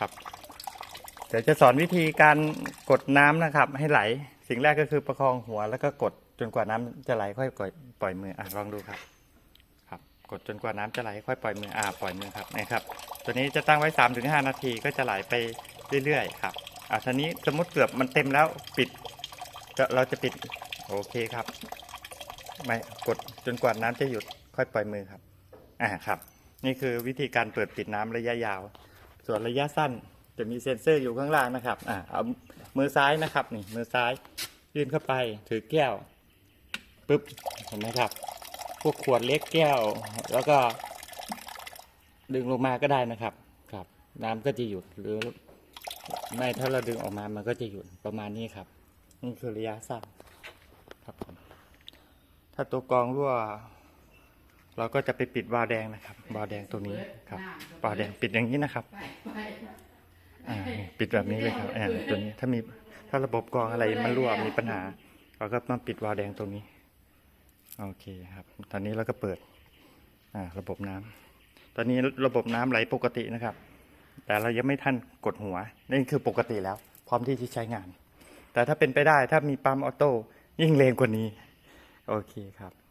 ครับ เดี๋ยวจะสอนวิธีการกดน้ำนะครับ ให้ไหล สิ่งแรกก็คือประคองหัวแล้วก็กดจนกว่าน้ำจะไหลค่อยปล่อยปล่อยมืออะลองดูครับ ครับ กดจนกว่าน้ำจะไหลค่อยปล่อยมืออ่าปล่อยมือครับนะครับ ตัวนี้จะตั้งไว้3าถึงหนาทีก็จะไหลไปเรื่อยๆครับอะทีนี้สมมติเกือบมันเต็มแล้วปิดก็เราจะปิดโอเคครับ ไม่กดจนกว่าน้ำจะหยุดค่อยปล่อยมือครับ อ่าครับ นี่คือวิธีการเปิดปิดน้ำระยะยาว ส่วนระยะสั้นจะมีเซ็นเซอร์อยู่ข้างล่างนะครับอ่าเอามือซ้ายนะครับนี่มือซ้ายยื่นเข้าไปถือแก้วปุ๊บเห็นไหมครับ พวกขวดเล็กแก้ว แล้วก็ ดึงลงมาก็ได้นะครับ ครับ น้ำก็จะหยุดหรือไม่ถ้าเราดึงออกมามันก็จะหยุดประมาณนี้ครับ นี่คือระยะสั้นครับผมถ้าตัวกรองรั่ว เราก็จะไปปิดวาล์วแดงนะครับ วาล์วแดงตัวนี้ครับ วาล์วแดงปิดอย่างนี้นะครับอ่าปิดแบบนี้เลยครับอ่าตัวนี้ถ้ามีถ้าระบบกรองอะไรมันรั่วมีปัญหา เราก็มาปิดวาล์วแดงตรงนี้ โอเคครับ ตอนนี้เราก็เปิด อ่า ระบบน้ำตอนนี้ระบบน้ำไหลปกตินะครับ แต่เรายังไม่ทันกดหัวนี่คือปกติแล้ว พร้อมที่จะใช้งาน แต่ถ้าเป็นไปได้ถ้ามีปั๊มออโต้ยิ่งเร็วกว่านี้ โอเคครับ